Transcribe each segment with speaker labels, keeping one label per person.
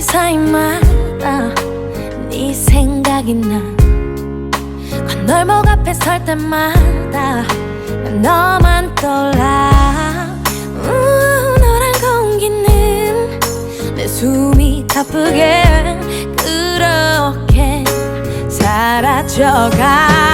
Speaker 1: 때마다 네 생각이 나. 건널목 앞에 설 때마다 난 너만 떠올라. 우, 너란 공기는 내 숨이 가쁘게 그렇게 사라져가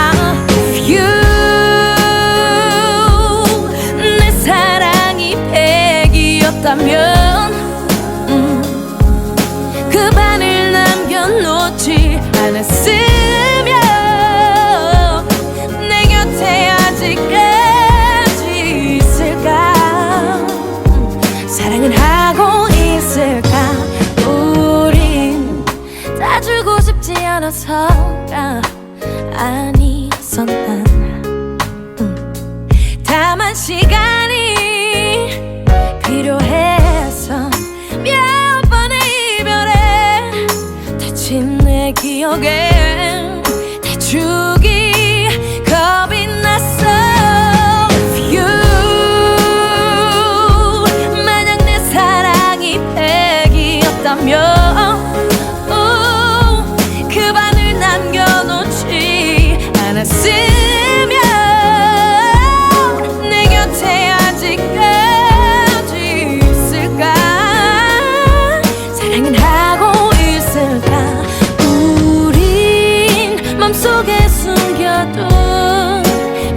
Speaker 1: 남겨놓지 않았으면 내 곁에 아직까지 있을까? 사랑은 하고 있을까? 우린 다 주고 싶지 않아서가? 아니선 난 음. 다만 시간이 필요해서 몇 번의 이별에 다친 내 기억에 대축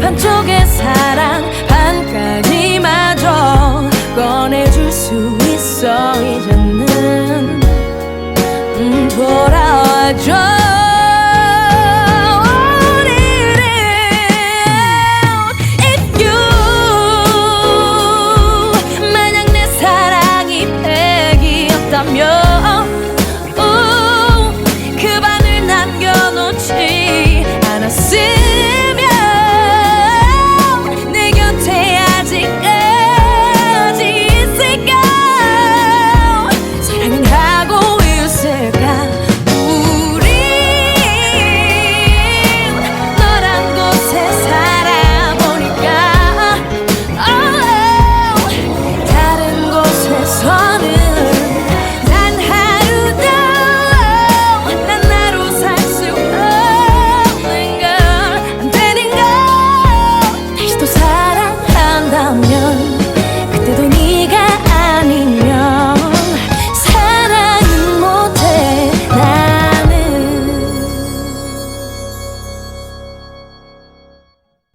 Speaker 1: 반쪽의 사랑 반까지마저 꺼내줄 수 있어 이제는. 음, 돌아와줘. 만약 내 사랑이 백이었다면